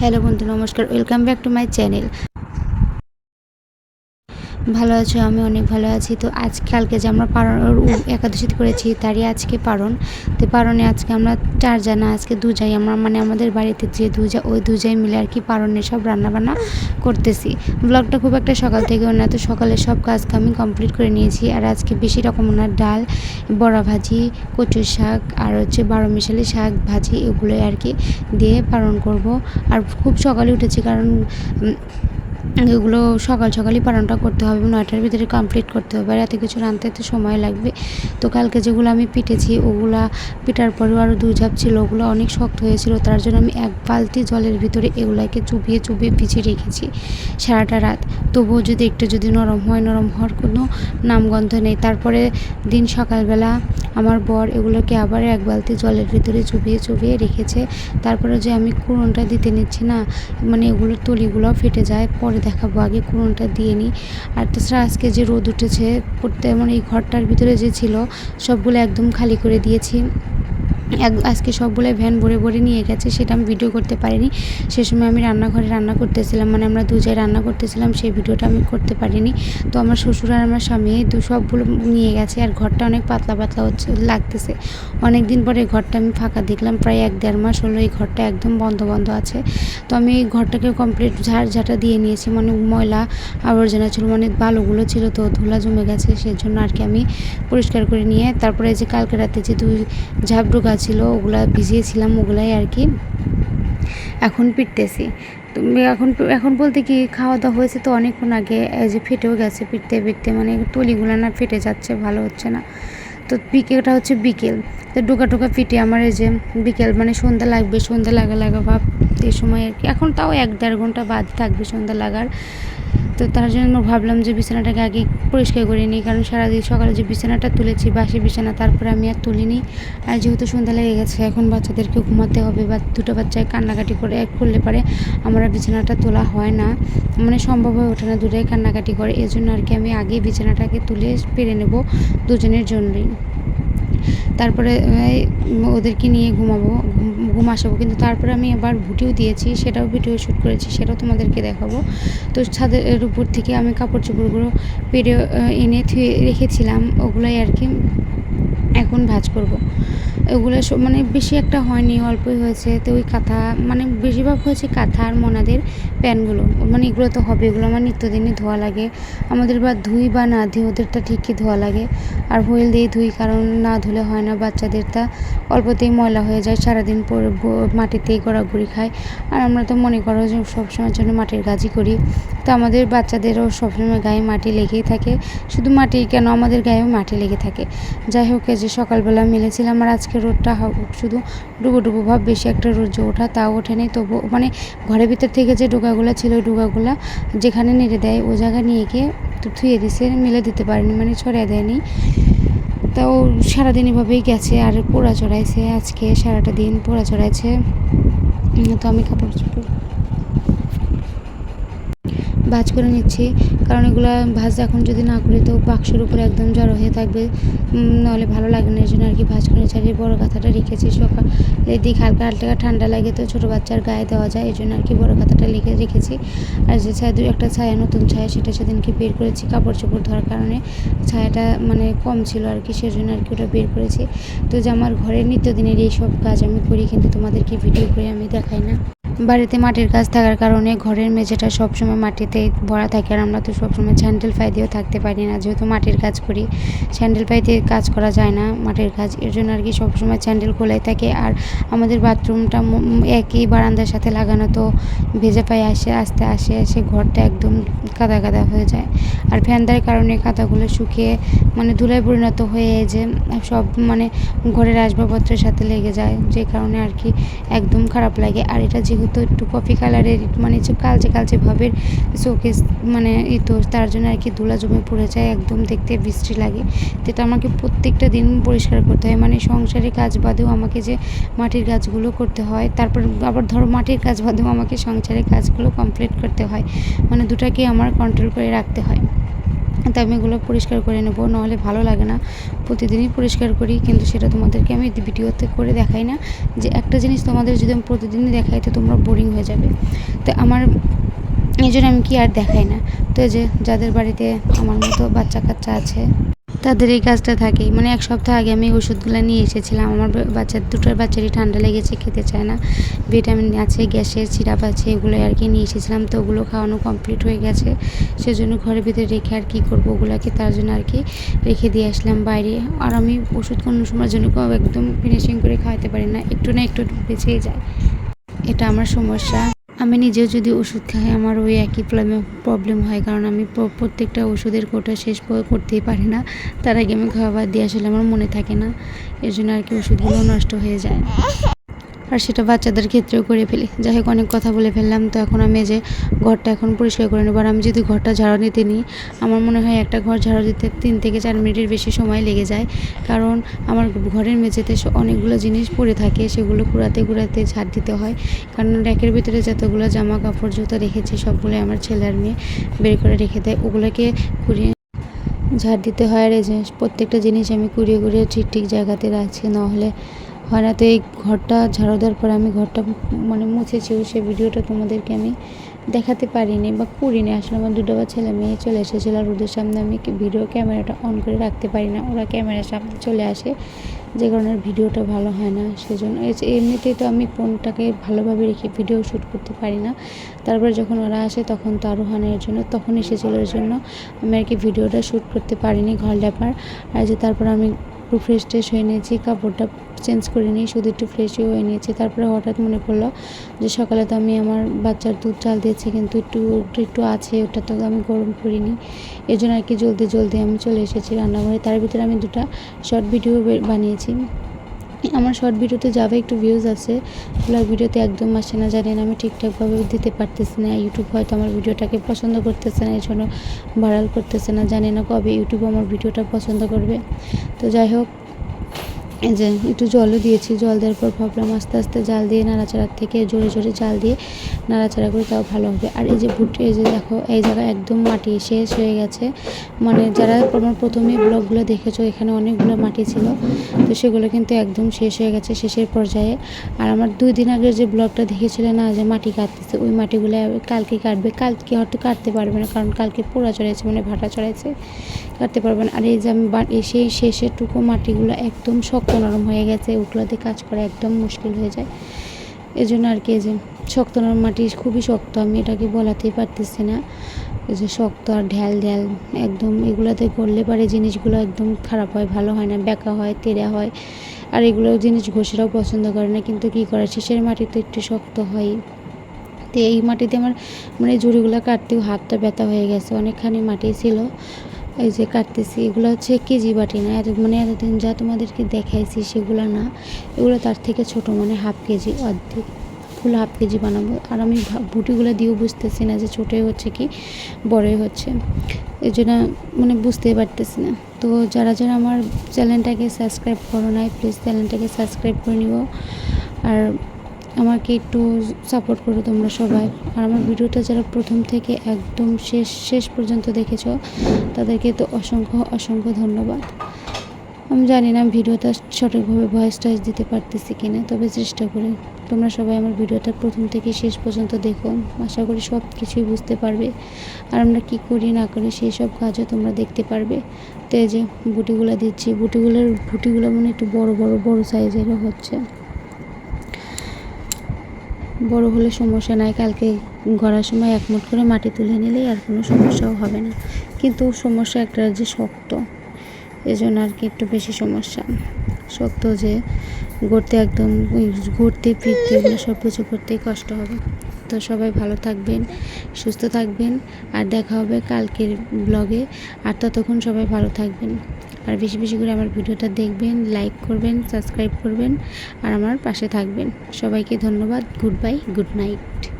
Hello বন্ধু নমস্কার welcome back to my channel. ভালো আছো, আমি অনেক ভালো আছি। তো আজ কালকে যে আমরা পারণ একাদশী করেছি, তারই আজকে পারণ। তো পারণে আজকে আমরা চারজানা আজকে দুজাই, আমরা মানে আমাদের বাড়িতে যে দুজা ওই দুজাই মিলে আর কি পারণে সব রান্নাবান্না করতেছি। ব্লগটা খুব একটা সকাল থেকে না তো সকালে সব কাজ আমি কমপ্লিট করে নিয়েছি। আর আজকে বেশি রকম ওনার ডাল, বড়া ভাজি, কচুর শাক, আর হচ্ছে বারো মিশালি শাক ভাজি, এগুলোই আর কি দিয়ে পালন করব। আর খুব সকালে উঠেছি কারণ এগুলো সকাল সকালই পালনটা করতে হবে নয়টার ভিতরে কমপ্লিট করতে হবে, আর এত কিছু রাঁধতে তো সময় লাগবে। তো কালকে যেগুলো আমি পিটেছি, ওগুলা পিটার পরেও আরও দুই ঝাপ ছিল, ওগুলো অনেক শক্ত হয়েছিল, তার জন্য আমি এক বালতি জলের ভিতরে এগুলাকে চুপিয়ে চুপিয়ে ভিজিয়ে রেখেছি সারাটা রাত। তবুও যদি একটু যদি নরম হয়, নরম হওয়ার কোনো নামগন্ধ নেই। তারপরে দিন সকালবেলা আমার বর এগুলোকে আবার এক বালতি জলের ভিতরে চুপিয়ে চুপিয়ে রেখেছে। তারপরে যে আমি কুড়নটা দিতে নিচ্ছি না মানে এগুলোর তলিগুলো ফেটে যায়, পরে দেখাবো আগে, কোনটা দিয়ে নিই। আর তাছাড়া আজকে যে রোদ উঠেছে, প্রত্যেক মানে এই ঘরটার ভিতরে যে ছিল, সবগুলো একদম খালি করে দিয়েছি। আজকে সবগুলো ভ্যান ভরে ভরে নিয়ে গেছে, সেটা আমি ভিডিও করতে পারিনি। সে সময় আমি রান্নাঘরে রান্না করতেছিলাম মানে আমরা দুজায় রান্না করতেছিলাম, সেই ভিডিওটা আমি করতে পারিনি। তো আমার শ্বশুর আর আমার স্বামী দু সবগুলো নিয়ে গেছে, আর ঘরটা অনেক পাতলা পাতলা হচ্ছে, লাগতেছে। অনেক দিন পরে ঘরটা আমি ফাঁকা দেখলাম, প্রায় এক দেড় মাস হলো এই ঘরটা একদম বন্ধ বন্ধ আছে। তো আমি এই ঘরটাকে কমপ্লিট ঝাড় ঝাঁটা দিয়ে নিয়েছি মানে ময়লা আবর্জনা ছিল মানে বালুগুলো ছিল তো, ধুলা জমে গেছে, সেজন্য আর কি আমি পরিষ্কার করে নিয়ে, তারপরে যে কালকে রাতে যে দুই ঝাপ ঢোকা ছিল, ওগুলা ভিজিয়েছিলাম ওগুলাই আর কি। এখন পিটতেছি। এখন এখন বলতে কি খাওয়া দাওয়া হয়েছে তো অনেকক্ষণ আগে যে ফেটেও গেছে পিটতে পিটতে মানে তলিগুলো না ফেটে যাচ্ছে, ভালো হচ্ছে না। তো বিকেলটা হচ্ছে বিকেল। তো ডোকা টোকা পিটে আমার এই যে বিকেল মানে সন্ধ্যা লাগবে, সন্ধ্যা লাগা লাগা ভাব, এই সময় আর কি। এখন তাও এক দেড় ঘণ্টা বাদ থাকবে সন্ধ্যা লাগার। তো তার জন্য ভাবলাম যে বিছানাটাকে আগে পরিষ্কার করে নিই, কারণ সারাদিন সকালে যে বিছানাটা তুলেছি, বাসি বিছানা, তারপরে আমি আর তুলিনি। আর যেহেতু সন্ধ্যা লেগে গেছে, এখন বাচ্চাদেরকে ঘুমাতে হবে বা দুটো বাচ্চায় কান্নাকাটি করে করলে পারে আমার বিছানাটা তোলা হয় না। মানে সম্ভব হয়ে ওঠে না দুটাই কান্নাকাটি করে এই জন্য আর কি আমি আগে বিছানাটাকে তুলে পেরে নেব দুজনের জন্যই। তারপরে ওদেরকে নিয়ে ঘুমাবো, ঘুম- আসাবো। কিন্তু তারপরে আমি আবার ভুটিও দিয়েছি, সেটাও ভিডিও শ্যুট করেছি, সেটাও তোমাদেরকে দেখাবো। তো ছাদের উপর থেকে আমি কাপড় চোপড়গুলো পেরে এনে রেখেছিলাম, ওগুলোই আর কি এখন ভাজ করব। ওগুলো সব মানে বেশি একটা হয়নি, অল্পই হয়েছে। তো ওই কাঁথা মানে বেশিরভাগ হয়েছে কাঁথা আর মোনাদের প্যানগুলো। মানে এগুলো তো হবে, এগুলো আমার নিত্যদিনই ধোয়া লাগে। আমাদের বা ধুই বা না ধুই, ওদেরটা ঠিকই ধোয়া লাগে। আর হুইল দিয়ে ধুই, কারণ না ধুলে হয় না, বাচ্চাদেরটা অল্পতেই ময়লা হয়ে যায়। সারাদিন পরে মাটিতেই গড়াগড়ি খায়। আর আমরা তো মনে করো যে সবসময়ের জন্য মাটির কাজই করি। তো আমাদের বাচ্চাদেরও সবসময় গায়ে মাটি লেগেই থাকে। শুধু মাটি কেন, আমাদের গায়েও মাটি লেগে থাকে। যাই হোক, এই যে সকালবেলা মিলেছিলাম আর আজকে রোদটা শুধু ডুবো ডুবো ভাব, বেশি একটা রোদ যে ওঠা তাও ওঠেনি। তবু মানে ঘরের ভিতর থেকে যে ডোকাগুলো ছিল, ওই ডোকাগুলো যেখানে নেড়ে দেয়, ও জায়গা নিয়ে গিয়ে তো থুয়ে দিছে, মেলে দিতে পারেনি মানে ছড়িয়ে দেয়নি। তাও সারাদিন এভাবেই গেছে আর পোড়া চড়াইছে, আজকে সারাটা দিন পোড়া চড়াইছে। তো আমি কাপড় চোপড় ভাজ করে নিচ্ছি। কারণ এগুলো ভাজ এখন যদি না করি তো বাক্সের উপরে একদম জড়ো হয়ে থাকবে। নাহলে ভালো লাগে না এই জন্য আর কি ভাজ করে ছাড়িয়ে বড়ো কাঁথাটা রেখেছি সকালে দিক হালকা হালকা ঠান্ডা লাগে তো ছোটো বাচ্চার গায়ে দেওয়া যায় এই জন্য আর কি বড়ো কাঁথাটা লিখে রেখেছি। আর যে ছায়া দু একটা ছায়া, নতুন ছায়া, সেটা সেদিনকে বের করেছি কাপড় চোপড় ধরার কারণে। ছায়াটা মানে কম ছিল আর কি সেজন্য আর কি ওটা বের করেছি। তো যে আমার ঘরের নিত্যদিনের এই সব কাজ আমি করি, কিন্তু তোমাদেরকে ভিডিও করে আমি দেখাই না। বাড়িতে মাটির কাজ থাকার কারণে ঘরের মেঝেটা সবসময় মাটিতে ভরা থাকে আর আমরা তো সবসময় স্যান্ডেল পাই দিয়েও থাকতে পারি না। যেহেতু মাটির কাজ করি, স্যান্ডেল পাই দিয়ে কাজ করা যায় না মাটির কাজ। এর জন্য আর কি সবসময় স্যান্ডেল খোলাই থাকে আর আমাদের বাথরুমটা একই বারান্দার সাথে লাগানো তো ভেজা পায়ে আসে, আস্তে আসে এসে ঘরটা একদম কাদা কাদা হয়ে যায়। আর ফ্যানদার কারণে কাদাগুলো শুকিয়ে মানে ধুলায় পরিণত হয়ে যে সব মানে ঘরের আসবাবপত্রের সাথে লেগে যায়, যে কারণে আর কি একদম খারাপ লাগে। আর এটা যেহেতু একটু কফি কালারের মানে কালচে কালচে ভাবের শোকেস মানে ই তো তার জন্য আর কি ধুলা জমে পড়ে যায়, একদম দেখতে বৃষ্টি লাগে। যেটা আমাকে প্রত্যেকটা দিন পরিষ্কার করতে হয় মানে সংসারের কাজ বাদেও আমাকে যে মাটির কাজগুলো করতে হয়, তারপর আবার ধরো মাটির কাজ বাদেও আমাকে সংসারের কাজগুলো কমপ্লিট করতে হয় মানে দুটাকে আমার কন্ট্রোল করে রাখতে হয়। তো আমি এগুলো পরিষ্কার করে নেব, নাহলে ভালো লাগে না। প্রতিদিনই পরিষ্কার করি, কিন্তু সেটা তোমাদেরকে আমি ভিডিওতে করে দেখাই না। যে একটা জিনিস তোমাদের যদি আমি প্রতিদিনই দেখাই, তো তোমরা বোরিং হয়ে যাবে। তো আমার এই জন্য আমি কি আর দেখাই না। তো যে যাদের বাড়িতে আমার মতো বাচ্চা কাচ্চা আছে তাদের এই কাজটা থাকে। মানে এক সপ্তাহ আগে আমি ওষুধগুলো নিয়ে এসেছিলাম। আমার বাচ্চার দুটোর বাচ্চারই ঠান্ডা লেগেছে, খেতে চায় না। ভিটামিন আছে, গ্যাসের সিরাপ আছে এগুলো আর কি নিয়ে এসেছিলাম। তো ওগুলো খাওয়ানো কমপ্লিট হয়ে গেছে। সেজন্য ঘরের ভিতরে রেখে আর কি করব ওগুলোকে, তার জন্য আর কি রেখে দিয়ে আসলাম বাইরে। আর আমি ওষুধ কোনো সময়ের জন্য একদম ফিনিশিং করে খাওয়াতে পারি না। একটু না একটু বেঁচেই যায়। এটা আমার সমস্যা। আমি নিজেও যদি ওষুধ খাই আমার ওই একই প্রবলেম হয়। কারণ আমি প্রত্যেকটা ওষুধের কোটা শেষ করতেই পারি না। তার আগে আমি খাবার দিয়ে আসলে আমার মনে থাকে না। এর জন্য আর কি ওষুধগুলো নষ্ট হয়ে যায়। আর সেটা বাচ্চাদের ক্ষেত্রেও করে ফেলি। যাই হোক, অনেক কথা বলে ফেললাম। তো এখন আমি যে ঘরটা এখন পরিষ্কার করে নেব। আর আমি যদি ঘরটা ঝাড়ু দিতে নিই, আমার মনে হয় একটা ঘর ঝাড়ু দিতে তিন থেকে চার মিনিটের বেশি সময় লেগে যায়। কারণ আমার ঘরের মেঝেতে অনেকগুলো জিনিস পড়ে থাকে, সেগুলো কুড়াতে কুড়াতে ঝাড় দিতে হয়। কারণ র্যাকের ভিতরে যতগুলো জামা কাপড় জুতো রেখেছি, সবগুলো আমার ছেলে আর মেয়ে বের করে রেখে দেয়। ওগুলোকে কুড়িয়ে ঝাড় দিতে হয়। আর প্রত্যেকটা জিনিস আমি কুড়িয়ে কুড়িয়ে ঠিক ঠিক জায়গাতে রাখছি, নাহলে হয় এই ঘরটা ঝাড়ু দেওয়ার পর আমি ঘরটা মানে মুছেছিও সেই ভিডিওটা তোমাদেরকে আমি দেখাতে পারিনি বা করিনি। আসলে আমার দুটো বা ছেলে মেয়ে চলে এসেছিল আর ওদের সামনে আমি ভিডিও ক্যামেরাটা অন করে রাখতে পারি না। ওরা ক্যামেরার সামনে চলে আসে, যে কারণে ভিডিওটা ভালো হয় না। সেজন্য এমনিতেই তো আমি ফোনটাকে ভালোভাবে রেখে ভিডিও শ্যুট করতে পারি না। তারপর যখন ওরা আসে তখন তো এর জন্য তখন এসেছিল, এর জন্য আমি আর কি ভিডিওটা শ্যুট করতে পারিনি ঘর ব্যাপার আর যে তারপর আমি একটু ফ্রেশ ট্রেশ হয়ে নিয়েছি, কাপড়টা চেঞ্জ করে নিই শুধু একটু ফ্রেশই হয়ে নিয়েছি। তারপরে হঠাৎ মনে পড়ল যে সকালে তো আমি আমার বাচ্চার দুধ চাল দিয়েছি, কিন্তু একটু একটু আছে, ওটা তো আমি গরম করিনি। এই জন্য আর কি জলদি জলদি আমি চলে এসেছি রান্নাঘরে। তার ভিতরে আমি দুটো শর্ট ভিডিও বানিয়েছি। আমার শর্ট ভিডিওতে যাবে একটু ভিউজ আছে ব্লগ ভিডিওতে একদম আসে না, জানি না আমি ঠিকঠাকভাবে দিতে পারতেছি না। ইউটিউব হয়তো আমার ভিডিওটাকে পছন্দ করতেছে না এই জন্য ভাইরাল করতেছে না, জানি না কবে ইউটিউব আমার ভিডিওটা পছন্দ করবে। তো যাই হোক এই যে একটু জলও দিয়েছি, জল দেওয়ার পর ভাবলাম আস্তে আস্তে জাল দিয়ে নাড়াচাড়ার থেকে জোরে জোরে জাল দিয়ে নাড়াচাড়া করে তাও ভালো হবে। আর এই যে ভুট্টি এই যে দেখো, এই জায়গায় একদম মাটি শেষ হয়ে গেছে। মানে যারা আমার প্রথমে ব্লগগুলো দেখেছ, এখানে অনেকগুলো মাটি ছিল, তো সেগুলো কিন্তু একদম শেষ হয়ে গেছে শেষের পর্যায়ে। আর আমার দুই দিন আগের যে ব্লগটা দেখেছিলে না, যে মাটি কাটতেছে, ওই মাটিগুলো কালকে কাটবে। কালকে হয়তো কাটতে পারবে না, কারণ কালকে পোড়া চড়াইছে মানে ভাটা চড়াইছে, কাটতে পারবে না। আর এই যে আমি সেই শেষের টুকু মাটিগুলো একদম শক্ত নরম হয়ে গেছে ওগুলোতে কাজ করা একদম মুশকিল হয়ে যায়। এই জন্য আর কি যে শক্ত নরম মাটি খুবই শক্ত, আমি এটাকে বলাতেই পারতেছি না। যে শক্ত আর ঢ্যাল ঢ্যাল একদম এগুলোতে করলে পারে জিনিসগুলো একদম খারাপ হয়, ভালো হয় না, বেঁকা হয়, তেড়ে হয়। আর এগুলো জিনিস ঘষেরাও পছন্দ করে না, কিন্তু কী করে, শেষের মাটি তো একটু শক্ত হয়। তো এই মাটিতে আমার মানে জুড়িগুলো কাটতেও হাতটা ব্যথা হয়ে গেছে, অনেকখানি মাটি ছিল। এই যে কাটতেছি, এগুলো হচ্ছে কেজি বাটি না, এত মানে এতদিন যা তোমাদেরকে দেখাইছি সেগুলো না, এগুলো তার থেকে ছোট মানে হাফ কেজি অর্ধেক ফুল হাফ কেজি বানাবো। আর আমি বুটিগুলো দিয়েও বুঝতেছি না যে ছোটোই হচ্ছে কি, বড়ই হচ্ছে। এই জন্য মানে বুঝতেই পারতেছি না। তো যারা যারা আমার চ্যানেলটাকে সাবস্ক্রাইব করো নাই প্লিজ চ্যানেলটাকে সাবস্ক্রাইব করে নিও। আর আমাকে একটু সাপোর্ট করো তোমরা সবাই। আর আমার ভিডিওটা যারা প্রথম থেকে একদম শেষ শেষ পর্যন্ত দেখেছ, তাদেরকে তো অসংখ্য অসংখ্য ধন্যবাদ। আমি জানি না ভিডিওটা সঠিকভাবে ভয়েস টয়েস দিতে পারতেছি কিনা, তবে চেষ্টা করি। তোমরা সবাই আমার ভিডিওটা প্রথম থেকে শেষ পর্যন্ত দেখো। আশা করি সব কিছুই বুঝতে পারবে। আর আমরা কী করি, না করি, সেই সব কাজও তোমরা দেখতে পারবে। তো এই যে, বুটিগুলো দিচ্ছি। বুটিগুলোর, বুটিগুলো মানে একটু বড় বড় বড় সাইজেরও হচ্ছে। বড় হলে সমস্যা নাই, কালকে গড়ার সময় এক মুঠ করে মাটি তুলে নিলেই আর কোনো সমস্যাও হবে না। কিন্তু সমস্যা একটা যে শক্ত, এজন্য আর কি একটু বেশি সমস্যা। শক্ত যে গড়তে একদম ঘুরতে, ফিরতে এগুলো সব কিছু করতেই কষ্ট হবে। তো সবাই ভালো থাকবেন, সুস্থ থাকবেন, আর দেখা হবে কালকের ব্লগে আর ততক্ষণ সবাই ভালো থাকবেন। আর বেশি বেশি করে আমার ভিডিওটা দেখবেন লাইক করবেন সাবস্ক্রাইব করবেন আর আমার পাশে থাকবেন। সবাইকে ধন্যবাদ গুড বাই গুড নাইট